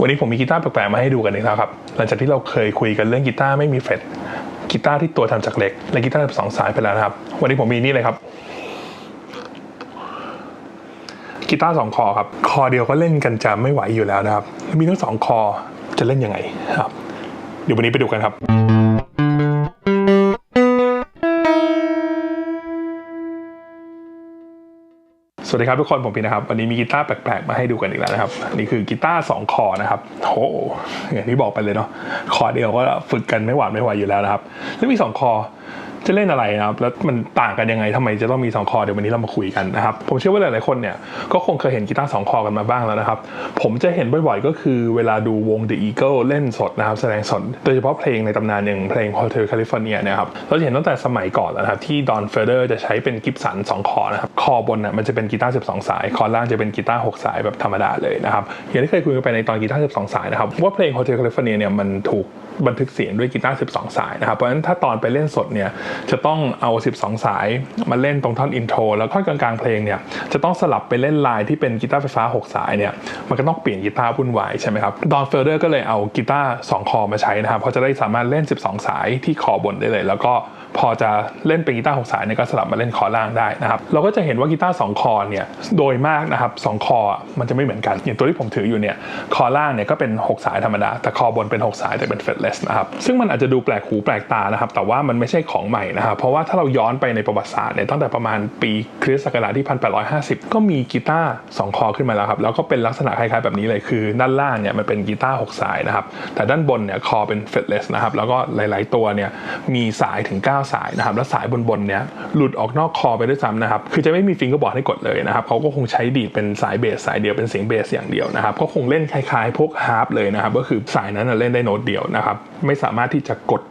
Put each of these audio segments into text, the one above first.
วันนี้ผมมีกีตาร์แปลกๆมาให้ดูกันอีกแล้วครับ หลังจากที่เราเคยคุยกันเรื่องกีตาร์ไม่มีเฟรตกีตาร์ที่ตัวทำจากเหล็ก และกีตาร์แบบสองสายไปแล้วนะครับ วันนี้ผมมีนี่เลยครับกีตาร์สองคอครับ คอเดียวก็เล่นกันจะไม่ไหวอยู่แล้วนะครับ มีทั้งสองคอจะเล่นยังไงครับ เดี๋ยววันนี้ไปดูกันครับ วัสดีครับทุกคนผมพีนะครับวันนี้มีกีตาร์แปลกๆมาให้ดูกันอีกแล้วนะครับนี่คือกีตาร์สองคอนะครับโหอย่างที่บอกไปเลยเนาะคอเดียวก็ฝึกกันไม่หวานไม่ไหวอยู่แล้วนะครับแล้วมีสองคอจะเล่นอะไรนะครับแล้วมันต่างกันยังไงทำไมจะต้องมีสองคอเดี๋ยววันนี้เรามาคุยกันนะครับผมเชื่อว่าหลายๆคนเนี่ยก็คงเคยเห็นกีตาร์สองคอกันมาบ้างแล้วนะครับผมจะเห็นบ่อยๆก็คือเวลาดูวง The Eagle เล่นสดนะครับแสดงสดโดยเฉพาะเพลงในตำนานอย่างเพลง Hotel California เนะครับเราจะเห็นตั้งแต่สมัยก่อนแล้วนะครับที่ดอนเฟเดอร์จะใช้เป็นกิฟสันสองคอนะครับคอบนน่ะมันจะเป็นกีตาร์12 สาย คอล่างจะเป็นกีตาร์6สายแบบธรรมดาเลยนะครับอย่างที่เคยคุยกันไปในตอนกีตาร์12 สายนะครับว่าเพลง Hotel California เนี่ยมันถูก บันทึกเสียงด้วยกีตาร์ 12 สายนะครับ เพราะฉะนั้นถ้าตอนไปเล่นสดเนี่ยจะต้องเอา 12 สายมาเล่นตรงท่อนอินโทรแล้วท่อนกลางๆเพลงเนี่ยจะต้องสลับไปเล่นลายที่เป็นกีตาร์ไฟฟ้า 6 สายเนี่ยมันก็ต้องเปลี่ยนกีตาร์วุ่นวายใช่ไหมครับดอนเฟเดอร์ก็เลยเอากีตาร์2คอมาใช้นะครับเพราะจะได้สามารถเล่น 12 สายที่คอบนได้เลย แล้วก็พอจะเล่นเป็นกีตาร์6สายเนี่ยก็สลับมาเล่นคอล่างได้นะครับเราก็จะเห็นว่ากีตาร์2คอเนี่ยโดยมากนะครับ2คอมันจะไม่เหมือนกันอย่างตัวที่ผมถืออยู่เนี่ยคอล่างเนี่ยก็เป็น 6 สายธรรมดาแต่คอบนเป็น 6 สายแต่เป็น fretless นะครับซึ่งมันอาจจะดูแปลกหูแปลกตานะครับแต่ว่ามันไม่ใช่ของใหม่นะครับเพราะว่าถ้าเราย้อนไปในประวัติศาสตร์เนี่ยตั้งแต่ประมาณปีคริสต์ศักราชที่ 1850 ก็มีกีตาร์2คอขึ้นมาแล้วครับแล้วก็เป็นลักษณะคล้ายๆแบบนี้เลยคือด้านล่างเนี่ยมันเป็นกีตาร์6สายนะครับแต่ด้านบนเนี่ยคอเป็น fretless นะครับแล้วก็หลาย ๆ ตัวเนี่ยมีสายถึง 9 สายนะครับและสายบนๆเนี่ยหลุดออกนอกคอไปด้วยซ้ำนะครับคือจะไม่มีฟิงเกอร์บอร์ดให้กดเลยนะครับเขาก็คงใช้ดีดเป็นสายเบสสายเดียวเป็นเสียงเบสอย่างเดียวนะครับก็คงเล่นคล้ายๆ พวกฮาร์ปเลยนะครับก็คือสายนั้นเล่นได้โน้ตเดียวนะครับไม่สามารถที่จะกด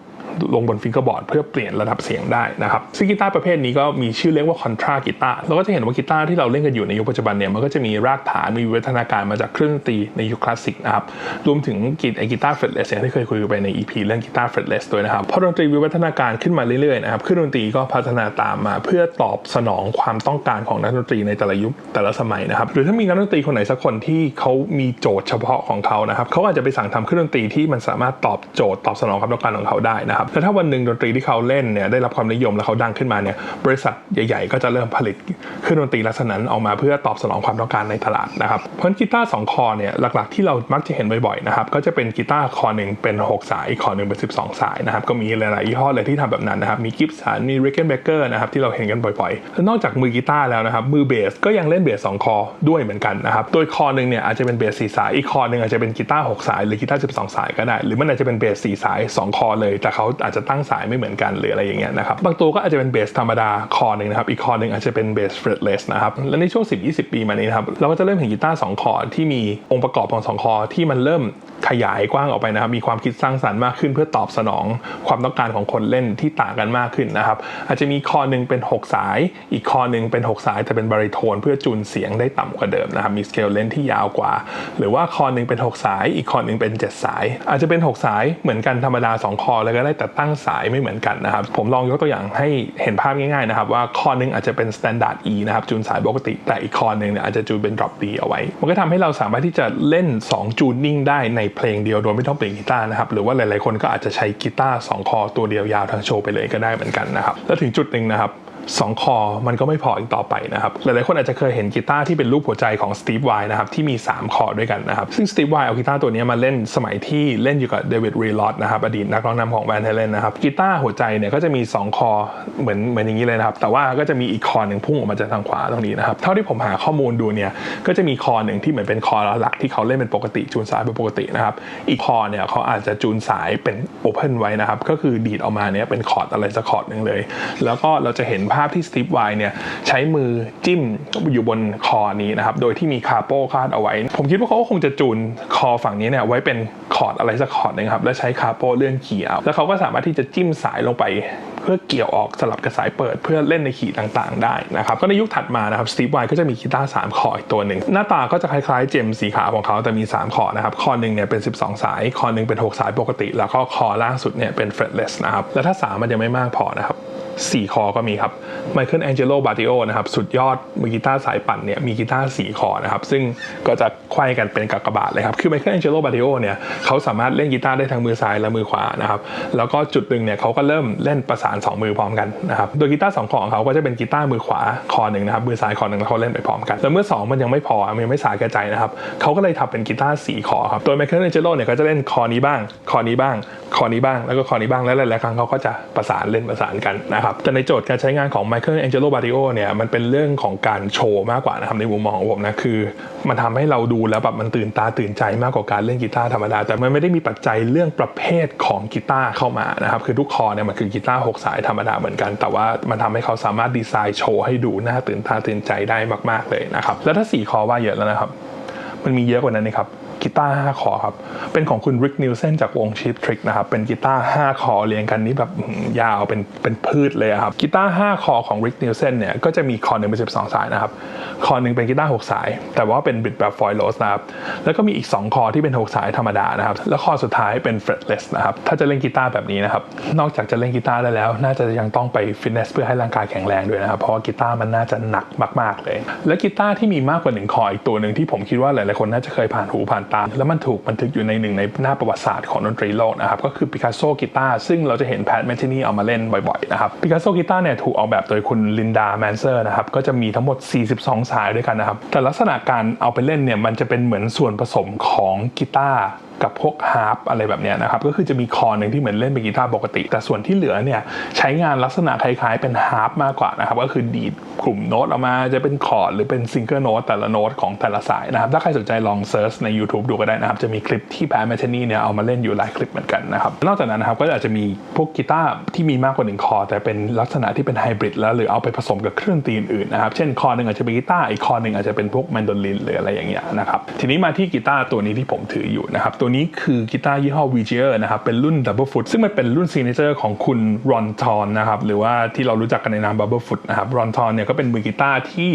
ลงบนฟิงเกอร์บอร์ดเพื่อเปลี่ยนระดับเสียงได้นะครับซึ่งกีตาร์ประเภทนี้ก็มีชื่อเรียกว่าคอนทรากีตาร์เราก็จะเห็นว่ากีตาร์ที่เราเล่นกันอยู่ในยุคปัจจุบันเนี่ยมันก็จะมีรากฐานมีวิวัฒนาการมาจากเครื่องดนตรีในยุคคลาสสิกนะครับรวมถึงกีตาร์กีตาร์เฟรตเลสที่เคยคุยไปใน EP เรื่องกีตาร์เฟรตเลสด้วยนะครับพอดนตรีวิวัฒนาการขึ้นมาเรื่อยๆนะครับเครื่องดนตรีก็พัฒนาตามมา เพื่อตอบสนองความต้องการของนักดนตรีในแต่ละยุคแต่ละสมัยนะครับหรือถ้ามีนักดนตรีคนไหนสักคนที่เขามีโจทย์เฉพาะของเขานะครับเขาอาจจะไปสั่งทำเครื่องดนตรีที่มันสามารถตอบโจทย์ตอบสนองความต้องการของเขาได้นะครับและถ้าวันหนึ่งดนตรีที่เขาเล่นเนี่ยได้รับความนิยมและเขาดังขึ้นมาเนี่ยบริษัทใหญ่ ๆ ก็จะเริ่มผลิตเครื่องดนตรีลักษณะนั้นออกมาเพื่อตอบสนองความต้องการในตลาดนะครับเพราะฉะนั้นกีตาร์สองคอเนี่ยหลักๆที่เรามักจะเห็นบ่อยๆนะครับก็จะเป็นกีตาร์คอหนึ่งเป็น 6 สายอีกคอหนึ่งเป็น 12 สายนะครับก็มีหลายๆยี่ห้อเลยที่ทำแบบนั้นนะครับมีกิฟสันมีริกเกนเบเกอร์นะครับที่เราเห็นกันบ่อยๆแล้วนอกจากมือกีตาร์แล้วนะครับมือเบสก็ยังเล่นเบสสองคอด้วยเหมือนกันนะครับโดยคอหนึ่งเนี่ยอาจจะเป็นเบสสี่สายอีกคอหนึ่งอาจจะเป็นกีตาร์หกสายหรือกีตาร์12สายก็ได้ หรือมันอาจจะเป็นเบสสี่สายสองคอเลยแต่เขาอาจจะตั้งสายไม่เหมือนกันหรืออะไรอย่างเงี้ยนะครับบางตัวก็อาจจะเป็นเบสธรรมดาคอหนึ่งนะครับอีกคอหนึ่งอาจจะเป็นเบสเฟรดเลสนะครับและในช่วง 10-20 ปีมานี้นะครับเราก็จะเริ่มเห็นกีตาร์สองคอที่มีองค์ประกอบของสองคอที่มันเริ่ม ขยายกว้างออกไปนะครับ มีความคิดสร้างสรรค์มากขึ้น เพื่อตอบสนองความต้องการของคนเล่นที่ต่างกันมากขึ้นนะครับ อาจจะมีคอหนึ่งเป็น 6 สาย อีกคอหนึ่งเป็น 6 สายแต่เป็นบริโทน เพื่อจูนเสียงได้ต่ำกว่าเดิมนะครับ มีสเกลเลนที่ยาวกว่า หรือว่าคอหนึ่งเป็น 6 สาย อีกคอหนึ่งเป็น 7 สาย อาจจะเป็น 6 สายเหมือนกันธรรมดา 2 คอแล้วก็ได้แต่ตั้งสายไม่เหมือนกันนะครับ ผมลองยกตัวอย่างให้เห็นภาพง่ายๆนะครับ ว่าคอหนึ่งอาจจะเป็น standard E นะครับจูนสายปกติ แต่อีกคอหนึ่งเนี่ยอาจจะจูนเป็น drop D เอาไว้ มันก็ทำให้เราสามารถที่จะเล่น 2 จูนนิ่งได้ในเพลงเดียวโดยไม่ต้องเปลี่ยนกีตาร์นะครับหรือว่าหลายๆคนก็อาจจะใช้กีตาร์สองคอตัวเดียวยาวทั้งโชว์ไปเลยก็ได้เหมือนกันนะครับแล้วถึงจุดหนึ่งนะครับ สองคอมันก็ไม่พออีกต่อไปนะครับ หลายๆคนอาจจะเคยเห็นกีตาร์ที่เป็นรูปหัวใจของสตีฟไวนะครับที่มี 3 คอด้วยกันนะครับ ซึ่งสตีฟไวเอากีตาร์ตัวนี้มาเล่นสมัยที่เล่นอยู่กับเดวิดรีลอตนะครับอดีตนักร้องนำของแวนเทเลนนะครับกีตาร์หัวใจเนี่ยก็จะมี 2 คอเหมือนเหมือนอย่างนี้เลยนะครับ แต่ว่าก็จะมีอีกคอหนึ่งพุ่งออกมาจากทางขวาตรงนี้นะครับเท่าที่ผมหาข้อมูลดูเนี่ยก็จะมีคอหนึ่งที่เหมือนเป็นคอหลักที่เขาเล่นเป็นปกติจูนสายเป็นปกตินะครับอีกคอเนี่ยเขาอาจจะจูนสายเป็นโอเพนไว้นะครับก็คือดีดออกมาเนี่ยเป็นคอร์ดอะไรสักคอร์ดหนึ่งเลย แล้วก็เราจะเห็นภาพที่สตีฟไวเนี่ยใช้มือจิ้มอยู่บนคอนี้นะครับ โดยที่มีคาโป้คาดเอาไว้ ผมคิดว่าเขาก็คงจะจูนคอฝั่งนี้เนี่ยไว้เป็นคอร์ดอะไรสักคอร์ดหนึ่งครับแล้วใช้คาโป้เลื่อนขี่เอาแล้วเขาก็สามารถที่จะจิ้มสายลงไปเพื่อเกี่ยวออกสลับกับสายเปิดเพื่อเล่นในขีดต่างๆ ได้นะครับ ก็ในยุคถัดมานะครับสตีฟไวก็จะมีกีตาร์3คออีกตัวหนึ่ง หน้าตาก็จะคล้ายๆ เจมสีขาวของเขาแต่มี 3 คอนะครับ คอหนึ่งเนี่ยเป็น 12 สาย คอหนึ่งเป็น 6 สายปกติ แล้วก็คอล่างสุดเนี่ยเป็น fretless นะครับ แล้วถ้า 3 มันยังไม่มากพอนะครับ 4 คอก็มีครับไมเคิลแองเจโลบาติโอนะครับสุดยอดมือกีตาร์สายปั่นเนี่ยมีกีตาร์4คอนะครับซึ่งก็จะไขว้กันเป็นกากบาทเลยครับคือไมเคิลแองเจโลบาติโอเนี่ยเขาสามารถเล่นกีตาร์ได้ทั้งมือซ้ายและมือขวานะครับแล้วก็จุดหนึ่งเนี่ยเขาก็เริ่มเล่นประสาน 2 มือพร้อมกันนะครับโดยกีตาร์สองของเขาก็จะเป็นกีตาร์มือขวาคอหนึ่งนะครับมือซ้ายคอหนึ่งแล้วเขาเล่นไปพร้อมกันแล้วเมื่อ 2 มันยังไม่พอมันยังไม่สาแก่ใจนะครับเขาก็เลยทำเป็นกีตาร์4คอครับโดยไมเคิลแองเจโลเนี่ยก็จะเล่นคอนี้บ้าง คอนี้บ้าง คอนี้บ้างแล้วก็คอนี้บ้างแล้วหลายๆครั้งเขาก็จะประสานเล่นประสานกันนะครับแต่ในโจทย์การใช้งานของไมเคิลแองเจโลบาติโอเนี่ยมันเป็นเรื่องของการโชว์มากกว่านะครับในมุมมองของผมนะคือ มันทำให้เราดูแล้วแบบมันตื่นตาตื่นใจมากกว่าการเล่นกีตาร์ธรรมดา แต่มันไม่ได้มีปัจจัยเรื่องประเภทของกีตาร์เข้ามานะครับคือทุกคอเนี่ยมันคือกีตาร์หกสายธรรมดาเหมือนกัน แต่ว่ามันทำให้เขาสามารถดีไซน์โชว์ให้ดูน่าตื่นตาตื่นใจได้มากๆเลยนะครับแล้วถ้าสี่คอว่าเยอะแล้วนะครับมันมีเยอะกว่านั้นนะครับ กีตาร์5คอครับ เป็นของคุณริกนิวเซนจากวง Cheap Trick นะครับ เป็นกีตาร์5คอเรียงกันนี้แบบยาวเป็นเป็นพืชเลยครับ กีตาร์5คอของริกนิวเซนเนี่ยก็จะมีคอหนึ่งเป็น 12 สายนะครับ คอหนึ่งเป็นกีตาร์6สาย แต่ว่าเป็นบิดแบบฟอยล์โลสนะครับ แล้วก็มีอีก 2 คอที่เป็น 6 สายธรรมดานะครับ แล้วคอสุดท้ายเป็น fretless นะครับ ถ้าจะเล่นกีตาร์แบบนี้นะครับ นอกจากจะเล่นกีตาร์ได้แล้ว น่าจะยังต้องไปฟิตเนสเพื่อให้ร่างกายแข็งแรงด้วยนะครับ เพราะว่ากีตาร์มันน่าจะหนักมาก ๆเลย และกีตาร์ที่มีมากกว่าหนึ่งคออีกตัวหนึ่งที่ผมคิดว่าหลายๆคนน่าจะเคยผ่านหูผ่านตาแล้วมันถูกบันทึกอยู่ในหนึ่งในหน้าประวัติศาสตร์ของดนตรีโลกนะครับก็คือปิกัสโซกีตาร์ซึ่งเราจะเห็นแพทแมทเทนี่เอามาเล่นบ่อยๆนะครับปิกัสโซกีตาร์เนี่ยถูกออกแบบโดยคุณลินดาแมนเซอร์นะครับก็จะมีทั้งหมด 42 สายด้วยกันนะครับแต่ลักษณะการเอาไปเล่นเนี่ยมันจะเป็นเหมือนส่วนผสมของกีตาร์ กับพวกฮาร์ปอะไรแบบเนี้ยนะครับก็คือจะมีคอหนึ่งที่เหมือนเล่นเป็นกีตาร์ปกติ แต่ส่วนที่เหลือเนี่ยใช้งานลักษณะคล้ายๆเป็นฮาร์ปมากกว่านะครับก็คือดีดกลุ่มโน้ตออกมาจะเป็นคอร์ดหรือเป็นซิงเกิลโน้ตแต่ละโน้ตของแต่ละสายนะครับถ้าใครสนใจลองเซิร์ชใน YouTube ดูก็ได้นะครับจะมีคลิปที่แพทแมชนี่เนี่ยเอามาเล่นอยู่หลายคลิปเหมือนกันนะครับนอกจากนั้นนะครับก็อาจจะมีพวกกีตาร์ที่มีมากกว่าหนึ่งคอร์ดแต่เป็นลักษณะที่เป็นไฮบริดแล้วหรือเอาไปผสมกับเครื่องดนตรีอื่นนะครับเช่นคอร์ดหนึ่งอาจจะเป็นกีตาร์อีกคอร์ดหนึ่งอาจจะเป็นพวกแมนโดลินหรืออะไรอย่างเงี้ยนะครับทีนี้มาที่กีตาร์ตัวนี้ที่ผมถืออยู่นะครับตัวนี้คือกีตาร์ยี่ห้อ v g r นะครับ เป็นรุ่น Double Foot ซึ่งมันเป็นรุ่นซีเนเจอร์ของคุณรอนทอนนะครับ หรือว่าที่เรารู้จักกันในนาม Bubble Foot นะครับรอนทอนเนี่ยก็เป็นมือกีตาร์ที่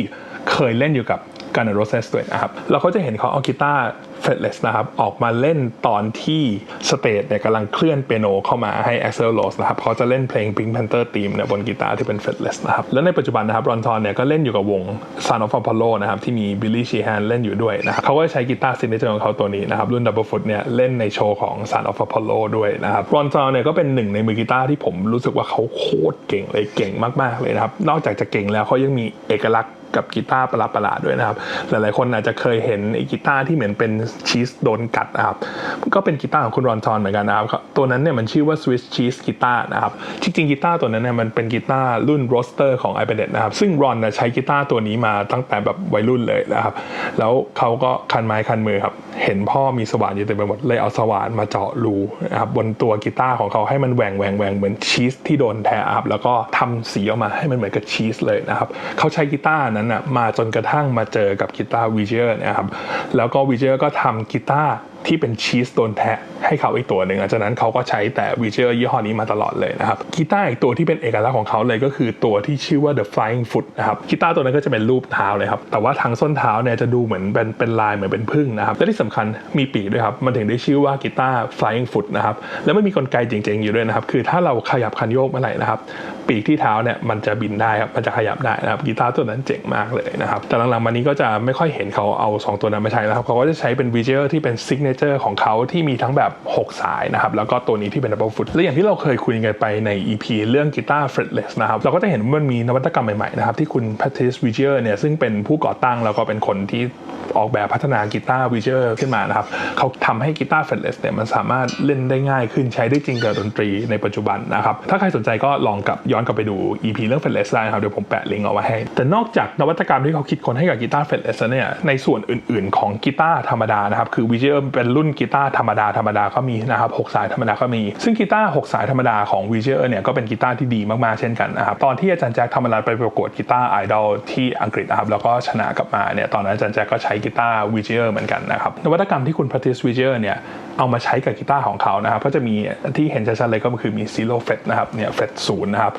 เคยเล่นอยู่กับกันโรเซสด้วยนะครับ เราก็จะเห็นเขาเอากีตาร์ fretless นะครับ ออกมาเล่นตอนที่สเตจเนี่ยกำลังเคลื่อนเปียโนเข้ามาให้ Axel Rose นะครับเขาจะเล่นเพลง Pink Panther Theme เนี่ยบนกีตาร์ที่เป็น fretless นะครับ แล้วในปัจจุบันนะครับรอนทอนเนี่ยก็เล่นอยู่กับวง Son of Apollo นะครับที่มี Billy Sheehan เล่นอยู่ด้วยนะครับเขาก็ใช้กีตาร์ซินเนเจอร์ของเขาตัวนี้นะครับรุ่น Double Foot เนี่ยเล่นในโชว์ของ Son of Apollo ด้วยนะครับรอนทอนเนี่ยก็เป็นหนึ่งในมือกีตาร์ที่ผมรู้สึกว่าเขาโคตรเก่งเลยเก่งมากๆเลยนะครับนอกจากจะเก่งแล้วเขายังมีเอกลักษณ์ กับกีตาร์ประหลาดๆด้วยนะครับ หลายๆคนอาจจะเคยเห็นไอ้กีตาร์ที่เหมือนเป็นชีสโดนกัดนะครับ ก็เป็นกีตาร์ของคุณรอนทอนเหมือนกันนะครับ ตัวนั้นเนี่ยมันชื่อว่า Swiss Cheese กีตาร์นะครับ จริงๆกีตาร์ตัวนั้นเนี่ยมันเป็นกีตาร์รุ่นโรสเตอร์ของ i p a d นะครับ ซึ่งรอนใช้กีตาร์ตัวนี้มาตั้งแต่แบบวัยรุ่นเลยนะครับ แล้วเขาก็คันไม้คันมือครับ เห็นพ่อมีสว่านอยู่เต็มไปหมดเลยเอาสว่านมาเจาะรูนะครับบนตัวกีตาร์ของเขาให้มันแหว่งแหว่งแหว่งเหมือนชีสที่โดนแทะครับแล้วก็ทำสีออกมาให้มันเหมือนกับชีสเลยนะครับเขาใช้กีตาร์นั้นนะมาจนกระทั่งมาเจอกับกีตาร์วีเจอร์นะครับแล้วก็วีเจอร์ก็ทำกีตาร์ที่เป็นชีสโดนแทะให้เขาอีกตัวหนึ่งหลังจากนั้นเขาก็ใช้แต่วีเจอร์ยี่ห้อนี้มาตลอดเลยนะครับกีตาร์อีกตัวที่เป็นเอกลักษณ์ของเขาเลยก็คือตัวที่ชื่อว่า The Flying Foot นะครับกีตาร์ตัวนั้นก็จะเป็นรูปเท้าเลยครับ แต่ว่าทางส้นเท้าเนี่ยจะดูเหมือนเป็นเป็นลายเหมือนเป็นพึ่งนะครับ และที่สำคัญมีปีกด้วยครับ มันถึงได้ชื่อว่ากีตาร์ Flying Foot นะครับ แล้วมันมีกลไกเจ๋งๆอยู่ด้วยนะครับ คือถ้าเราขยับคันโยกเมื่อไหร่นะครับปีกที่เท้าเนี่ยมันจะบินได้ครับ มันจะขยับได้นะครับกีตาร์ตัวนั้นเจ๋งมากเลยนะครับ แต่หลังๆมานี้ก็จะไม่ค่อยเห็นเขาเอาสองตัวนั้นมาใช้แล้วครับเขาก็จะใช้เป็นวีเจอร์ที่เป็นซิกเนเจอร์ของเขาที่มีทั้งแบบ 6 สายนะครับ แล้วก็ตัวนี้ที่เป็น double foot และอย่างที่เราเคยคุยกันไปใน EP เรื่องกีตาร์ fretless นะครับ เราก็จะเห็นว่ามันมีนวัตกรรมใหม่ๆนะครับที่คุณ Patrice v i g e r เนี่ยซึ่งเป็นผู้ก่อตั้งแล้วก็เป็นคนที่ออกแบบพัฒนากีตาร์ v i g e r ขึ้นมานะครับ เขาทำให้กีตาร์ fretless เนี่ยมันสามารถเล่นได้ง่ายขึ้นใช้ได้จริงกับดนตรีในปัจจุบันนะครับ ถ้าใครสนใจก็ลองกลับย้อนกลับไปดู EP เรื่อง fretless ได้นะครับ เดี๋ยวผมแปะลิงก์เอาไว้ให้ แต่นอกจากนวัตกรรมที่เขาคิดค้นให้กับกีตาร์ fretless แล้วเนี่ยในส่วนอื่นๆ ของกีตาร์ธรรมดานะครับ คือ v i g e r เป็นรุ่นกีตาร์ธรรมดาธรรมดาก็มีนะครับ6สายธรรมดาก็มี ซึ่งกีตาร์6สายธรรมดาของ v i g e r เนี่ยก็เป็นกีตาร์ที่ดีมากๆเช่นกันนะครับตอนที่อาจารย์แจ็คธรรมรัตน์ไปประกวดกีตาร์ไอดอลที่อังกฤษนะครับแล้วก็ชนะกลับมาเนี่ยตอนนั้นอาจารย์แจ็คก็ใช้กีตาร์วีเจอร์เหมือนกันนะครับนวัตกรรมที่คุณพัทิสวีเจอร์เนี่ย เอามาใช้กับกีตาร์ของเขานะครับก็จะมีที่เห็นชัดๆเลยก็คือมี zero fret นะครับเนี่ย fret ศูนย์นะครับ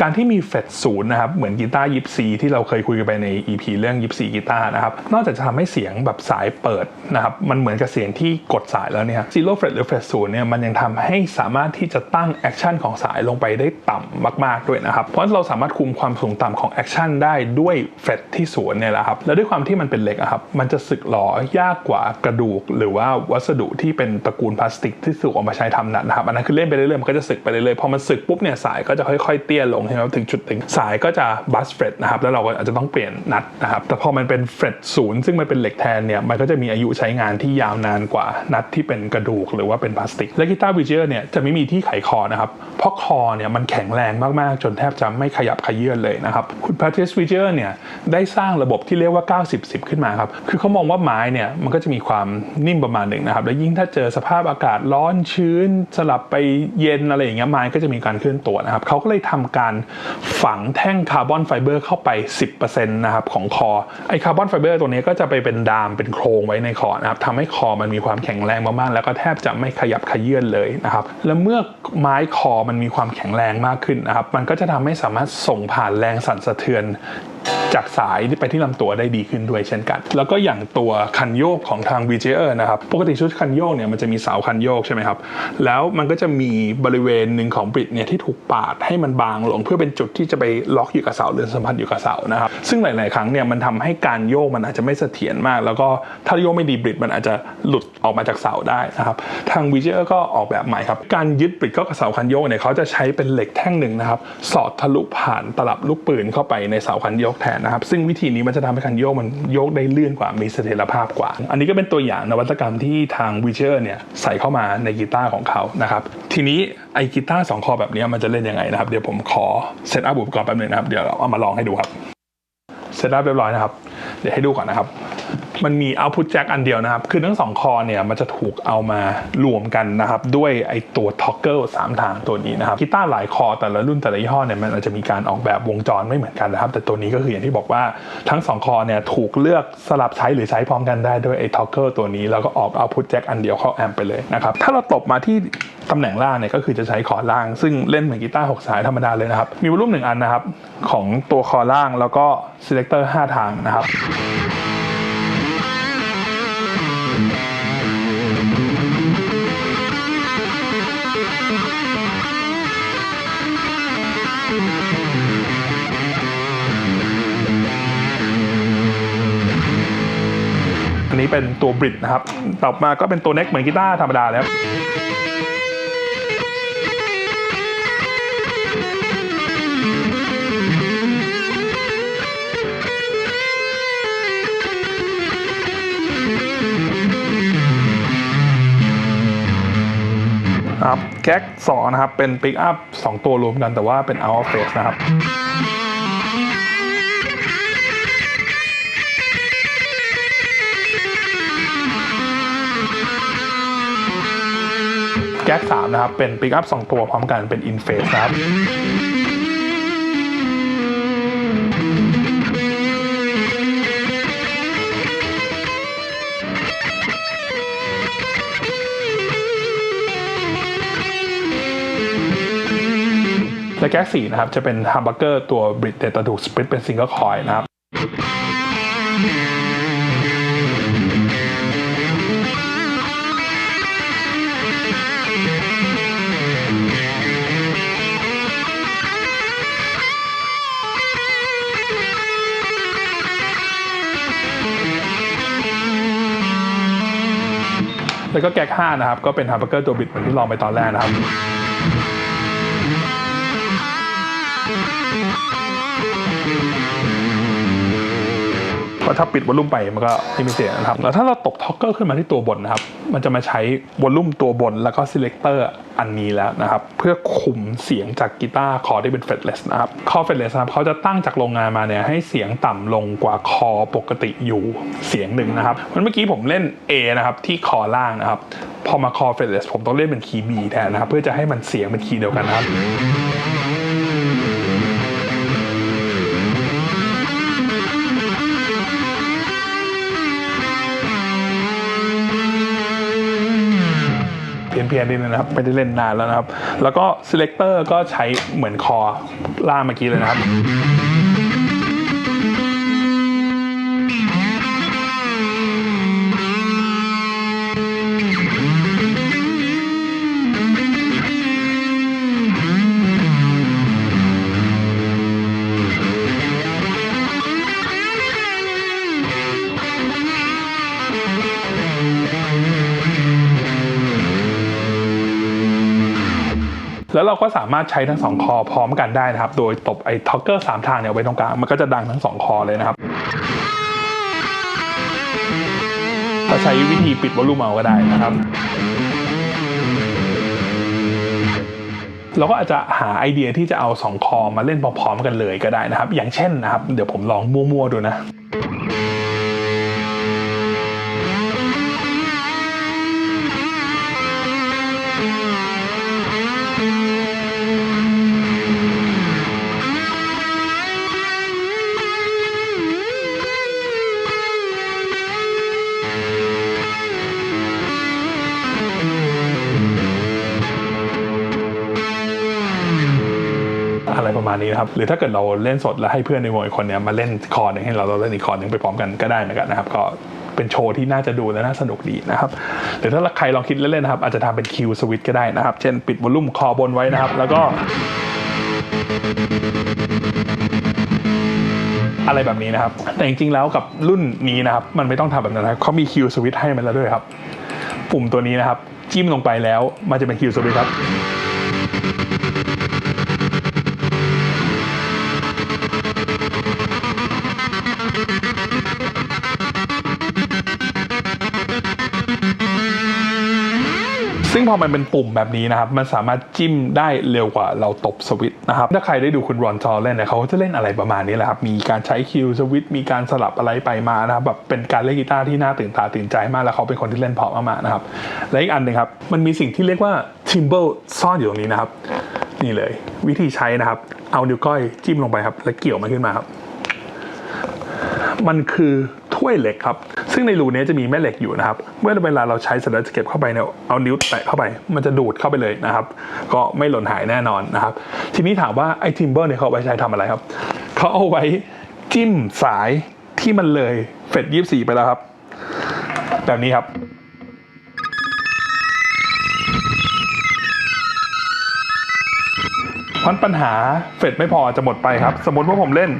การที่มี fret ศูนย์นะครับเหมือนกีตาร์ยิปซีที่เราเคยคุยกันไปใน EP เรื่องยิปซีกีตาร์นะครับนอกจากจะทำให้เสียงแบบสายเปิดนะครับมันเหมือนกับเสียงที่กดสายแล้วเนี่ย zero fret หรือ fret ศูนย์เนี่ยมันยังทำให้สามารถที่จะตั้งแอคชั่นของสายลงไปได้ต่ำมาก ๆด้วยนะครับเพราะเราสามารถคุมความสูงต่ำของแอคชั่นได้ด้วย fret ที่ศูนย์เนี่ยแหละครับแล้วด้วยความที่มันเป็นเหล็กอะครับมันจะสึกหลอยากกว่ากระดูกหรือว่าวัสดุที่เป็นตระกูลพลาสติกที่สูกออกมาใช้ทำนัดนะครับอันนั้นคือเล่นไปเรื่อยๆมันก็จะสึกไปเรื่อยๆพอมันสึกปุ๊บเนี่ยสายก็จะค่อยๆเตี้ยลงใช่ไหมถึงจุดหนึ่งสายก็จะบัสเฟรดนะครับแล้วเราก็อาจจะต้องเปลี่ยนนัดนะครับแต่พอมันเป็นเฟรดศูนย์ซึ่งมันเป็นเหล็กแทนเนี่ยมันก็จะมีอายุใช้งานที่ยาวนานกว่านัดที่เป็นกระดูกหรือว่าเป็นพลาสติกและกีตาร์วิเจอร์เนี่ยจะไม่มีที่ไขคอนะครับเพราะคอเนี่ยมันแข็งแรงมากๆ จนแทบจะไม่ขยับขยื่นเลยนะครับคุณพาทิสวิเจอร์เนี่ยได้สร้างระบบที่เรียกว่า 90-10 ขึ้นมาครับคือเขามองว่าไม้เนี่ยมันก็จะมีความนิ่มประมาณหนึ่งนะครับแล้วยิ่งถ้าเจอสภาพอากาศร้อนชื้น สลับไปเย็นอะไรอย่างเงี้ยไม้ก็จะมีการเคลื่อนตัวนะครับเขาก็เลยทำการฝังแท่งคาร์บอนไฟเบอร์เข้าไป 10%นะครับของคอไอคาร์บอนไฟเบอร์ตัวนี้ก็จะไปเป็นดามเป็นโครงไว้ในคอนะครับทำให้คอมันมีความแข็งแรงมากๆแล้วก็แทบจะไม่ขยับขยื่นเลยนะครับแล้วเมื่อไม้คอมันมีความแข็งแรงมากขึ้นนะครับมันก็จะทำให้สามารถส่งผ่านแรงสั่นสะเทือน จากสายที่ไปที่ลำตัวได้ดีขึ้นด้วยเช่นกัน แล้วก็อย่างตัวคันโยกของทาง v j เอนะครับปกติชุดคันโยกเนี่ยมันจะมีเสาคันโยกใช่ไหมครับแล้วมันก็จะมีบริเวณหนึ่งของบริดเนี่ยที่ถูกปาดให้มันบางลง เพื่อเป็นจุดที่จะไปล็อกอยู่กับเสาหรือสัมพันธ์อยู่กับเสานะครับซึ่งหลาย ๆ ครั้งเนี่ยมันทำให้การโยกมันอาจจะไม่เสถียรมาก แล้วก็ถ้าโยกไม่ดีบริดมันอาจจะหลุดออกมาจากเสาได้นะครับทาง v j เอก็ออกแบบใหม่ครับการยึดบริดเข้ากับเสาคันโยกเนี่ยเขาจะใช้เป็นเหล็กแท่งหนึ่งนะครับสอดทะลุผ่านตลับลูกปืนเข้าไปในเสาคันโยกแทนนะครับ ซึ่งวิธีนี้มันจะทำให้คันโยกมันโยกได้เลื่อนกว่า มีเสถียรภาพกว่า อันนี้ก็เป็นตัวอย่างนวัตกรรมที่ทางวิเชอร์เนี่ยใส่เข้ามาในกีตาร์ของเขานะครับ ทีนี้ไอกีตาร์สองคอแบบนี้มันจะเล่นยังไงนะครับ เดี๋ยวผมขอเซตอัพอุปกรณ์แป๊บนึงนะครับ เดี๋ยวเอามาลองให้ดูครับ เซตอัพเรียบร้อยนะครับ เดี๋ยวให้ดูก่อนนะครับ มันมี output jack อันเดียวนะครับ คือทั้งสองคอเนี่ยมันจะถูกเอามารวมกันนะครับ ด้วยไอตัว toggle 3 ทางตัวนี้นะครับกีตาร์หลายคอแต่ละรุ่นแต่ละยี่ห้อเนี่ยมันอาจจะมีการออกแบบวงจรไม่เหมือนกันนะครับ แต่ตัวนี้ก็คืออย่างที่บอกว่าทั้งสองคอเนี่ยถูกเลือกสลับใช้หรือใช้พร้อมกันได้ด้วยไอ toggle ตัวนี้แล้วก็ออก output jack อันเดียวเข้าแอมไปเลยนะครับถ้าเราตบมาที่ตำแหน่งล่างเนี่ยก็คือจะใช้คอล่าง ซึ่งเล่นเหมือนกีตาร์6สายธรรมดาเลยนะครับ มีวอลลุ่มหนึ่งอันนะครับ ของตัวคอล่างแล้วก็ selector 5 ทางนะครับ นนี้เป็นตัวบริดนะครับ ต่อมาก็เป็นตัวเน็กเหมือนกีตาร์ธรรมดาแล้วครับแก๊กสองนะครับ เป็นปิกอัพสองตัวรวมกันแต่ว่าเป็น out of phase นะครับ แก๊กสามนะครับ เป็นปิกอัพสองตัวพร้อมกันเป็น in phase นะครับและแก๊กสี่นะครับ จะเป็นฮัมบักเกอร์ตัวบริดแต่ถูสปริตเป็นซิงเกิลคอยนะครับ แล้วก็แก๊ก5นะครับ ก็เป็นฮัมเบอร์เกอร์ตัวบิดเหมือนที่ลองไปตอนแรกนะครับ พราะถ้าปิดวอลลุ่มไปมันก็ไม่มีเสียงนะครับแล้วถ้าเราตกท็อกเกอร์ขึ้นมาที่ตัวบนนะครับ มันจะมาใช้วอลลุ่มตัวบนแล้วก็ selector อันนี้แล้วนะครับ เพื่อคุมเสียงจากกีตาร์คอที่เป็น fretless นะครับคอ fretless นะครับเขาจะตั้งจากโรงงานมาเนี่ยให้เสียงต่ำลงกว่าคอปกติอยู่เสียงหนึ่งนะครับมันเมื่อกี้ผมเล่น A นะครับที่คอล่างนะครับ พอมาคอ fretless ผมต้องเล่นเป็นคีย์ B แทนนะครับ เพื่อจะให้มันเสียงเป็นคีย์เดียวกันนะครับ เพี้ยนเพียนๆนินนะครับไม่ได้เล่นนานแล้วนะครับ แล้วก็ selector ก็ใช้เหมือนคอล่าเมื่อกี้เลยนะครับ เราก็สามารถใช้ทั้งสองคอพร้อมกันได้นะครับ โดยตบไอ้ท็อกเกอร์สามทางเนี่ยไว้ตรงกลาง มันก็จะดังทั้งสองคอเลยนะครับก็ใช้วิธีปิดวอลลุ่มเอาก็ได้นะครับเราก็อาจจะหาไอเดียที่จะเอาสองคอมาเล่นพร้อมๆกันเลยก็ได้นะครับ อย่างเช่นนะครับ เดี๋ยวผมลองมั่วๆดูนะ มาณนี้นะครับหรือถ้าเกิดเราเล่นสดแล้วให้เพื่อนในวงอีกคนเนี้ยมาเล่นคอร์ดหนึ่งให้เราเราเล่นอีกคอร์ดหนึ่งไปพร้อมกันก็ได้เหมือนกันนะครับก็เป็นโชว์ที่น่าจะดูและน่าสนุกดีนะครับหรือถ้าใครลองคิดเล่นๆนะครับอาจจะทำเป็นคิวสวิตก็ได้นะครับ เช่นปิดวอลลุ่มคอบนไว้นะครับ แล้วก็อะไรแบบนี้นะครับ แต่จริงๆแล้วกับรุ่นนี้นะครับ มันไม่ต้องทำแบบนั้นนะเขามีคิวสวิตให้มันแล้วด้วยครับ ปุ่มตัวนี้นะครับ จิ้มลงไปแล้ว มันจะเป็นคิวสวิตครับ ซึ่งพอมันเป็นปุ่มแบบนี้นะครับมันสามารถจิ้มได้เร็วกว่าเราตบสวิตช์นะครับถ้าใครได้ดูคุณรอนจอเล่นเนี่ยเขาจะเล่นอะไรประมาณนี้แหละครับมีการใช้คิวสวิตช์มีการสลับอะไรไปมานะครับแบบเป็นการเล่นกีตาร์ที่น่าตื่นตาตื่นใจมากแล้วเขาเป็นคนที่เล่นเพาะมากๆนะครับและอีกอันหนึ่งครับมันมีสิ่งที่เรียกว่า timbre ซ่อนอยู่ตรงนี้นะครับ นี่เลย วิธีใช้นะครับ เอานิ้วก้อยจิ้มลงไปครับ แล้วเกี่ยวมันขึ้นมาครับ มันคือถ้วยเหล็กครับ ซึ่งในรูนี้จะมีแม่เหล็กอยู่นะครับ เมื่อเวลาเราใช้เสร็จแล้วจะเก็บเข้าไปเนี่ยเอานิ้วแตะเข้าไป มันจะดูดเข้าไปเลยนะครับ ก็ไม่หล่นหายแน่นอนนะครับ ทีนี้ถามว่าไอ้ทิมเบอร์เนี่ยเขาเอาไว้ใช้ทำอะไรครับ เขาเอาไว้จิ้มสายที่มันเลยเฟดยี่สี่ไปแล้วครับ แบบนี้ครับเพราะปัญหาเฟดไม่พอจะหมดไปครับ สมมติว่าผมเล่น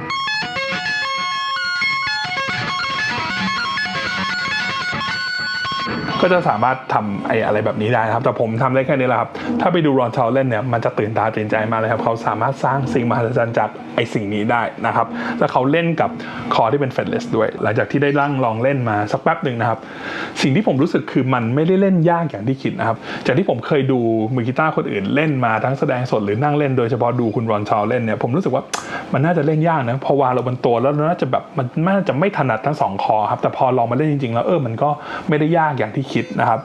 ก็จะสามารถทำไอ้อะไรแบบนี้ได้ครับ แต่ผมทำได้แค่นี้แหละครับ ถ้าไปดูรอนเชาเล่นเนี่ยมันจะตื่นตาตื่นใจมากเลยครับ เขาสามารถสร้างสิ่งมหัศจรรย์จากไอ้สิ่งนี้ได้นะครับ แล้วเขาเล่นกับคอที่เป็นเฟดเลสด้วย หลังจากที่ได้ลั่งลองเล่นมาสักแป๊บหนึ่งนะครับ สิ่งที่ผมรู้สึกคือมันไม่ได้เล่นยากอย่างที่คิดนะครับ จากที่ผมเคยดูมือกีตาร์คนอื่นเล่นมาทั้งแสดงสดหรือนั่งเล่นโดยเฉพาะดูคุณรอนชาเล่นเนี่ยผมรู้สึกว่ามันน่าจะเล่นยากนะพอวางเราบนตัวแล้วน่าจะแบบมันน่าจะไม่ถนัดทั้งสองคอครับแต่พอลองมาเล่นจริงๆแล้วเออมันก็ไม่ได้ยากอย่างที่คิดนะครับ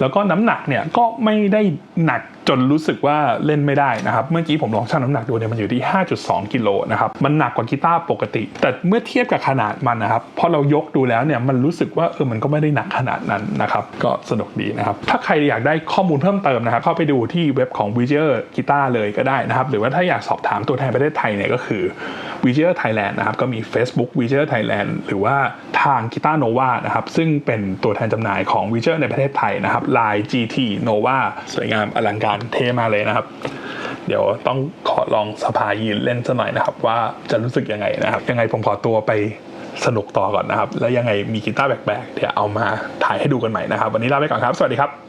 แล้วก็น้ำหนักเนี่ยก็ไม่ได้หนักจนรู้สึกว่าเล่นไม่ได้นะครับ เมื่อกี้ผมลองชั่งน้ำหนักดูเนี่ยมันอยู่ที่ 5.2 กิโลนะครับ มันหนักกว่ากีตาร์ปกติ แต่เมื่อเทียบกับขนาดมันนะครับ พอเรายกดูแล้วเนี่ยมันรู้สึกว่าเออ มันก็ไม่ได้หนักขนาดนั้นนะครับ ก็สนุกดีนะครับ ถ้าใครอยากได้ข้อมูลเพิ่มเติมนะครับ เข้าไปดูที่เว็บของ v i g e r Guitar เลยก็ได้นะครับ หรือว่าถ้าอยากสอบถามตัวแทนประเทศไทยเนี่ยก็คือ v i g e r Thailand นะครับ ก็มี Facebook v i g e r Thailand หรือว่าทาง Guitar Nova นะครับ ซึ่งเป็นตัวแทนจำหน่ายของ v i g อร์ในประเทศไทยนะครับลาย GT Nova สวยงามอลังการเท่มากเลยนะครับ เดี๋ยวต้องขอลองสภายืนเล่นสัหน่อยนะครับ ว่าจะรู้สึกยังไงนะครับ ยังไงผมขอตัวไปสนุกต่อก่อนนะครับ แล้วยังไงมีกีตาร์แปลกๆเดี๋ยวเอามาถ่ายให้ดูกันใหม่นะครับ วันนี้ลาไปก่อนครับ สวัสดีครับ